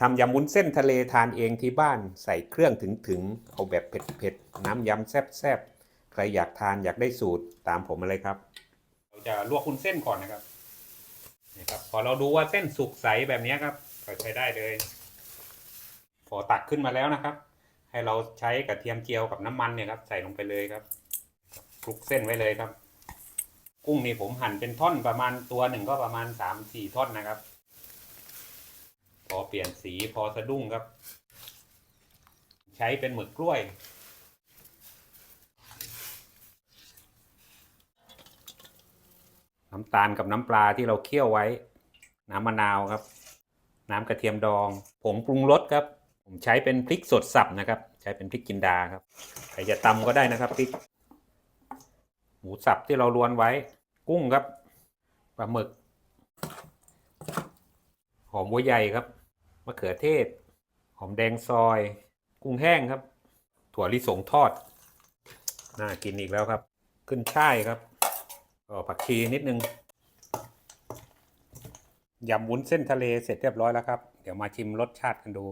ทำยำวุ้นเส้นทะเลทานเองที่บ้านใส่เครื่องถึงถึงๆเอาแบบเผ็ดๆ น้ำยำแซ่บๆ ใครอยากทานอยากได้สูตรตามผมมาเลยครับ เราจะลวกวุ้นเส้นก่อนนะครับนี่ครับ พอเราดูว่าเส้นสุกใสแบบนี้ครับก็ใช้ได้เลย พอตักขึ้นมาแล้วนะครับ ให้เราใช้กระเทียมเจียวกับน้ำมันเนี่ยครับ ใส่ลงไปเลยครับคลุกเส้นไว้เลยครับ กุ้งนี่ผมหั่นเป็นท่อนประมาณตัวหนึ่งก็ประมาณสามสี่ท่อนนะครับ ปลี่ยนสีพอสะดุ้งครับ ใช้เป็นหมึกกล้วย น้ำตาลกับน้ำปลาที่เราเคี่ยวไว้ น้ำมะนาวครับ น้ำกระเทียมดองผงปรุงรสครับ ผมใช้เป็นพริกสดสับนะครับ ใช้เป็นพริกจินดาครับใครจะตำก็ได้นะครับพริก หมูสับที่เราลวนไว้ กุ้งครับปลาหมึกหอมหัวใหญ่ครับ มะเขือเทศ หอมแดงซอย กุ้งแห้งครับ ถั่วลิสงทอด น่ากินอีกแล้วครับ ขึ้นช่ายครับก็ผักชีนิดนึงยำวุ้นเส้นทะเลเสร็จเรียบร้อยแล้วครับ เดี๋ยวมาชิมรสชาติกันดู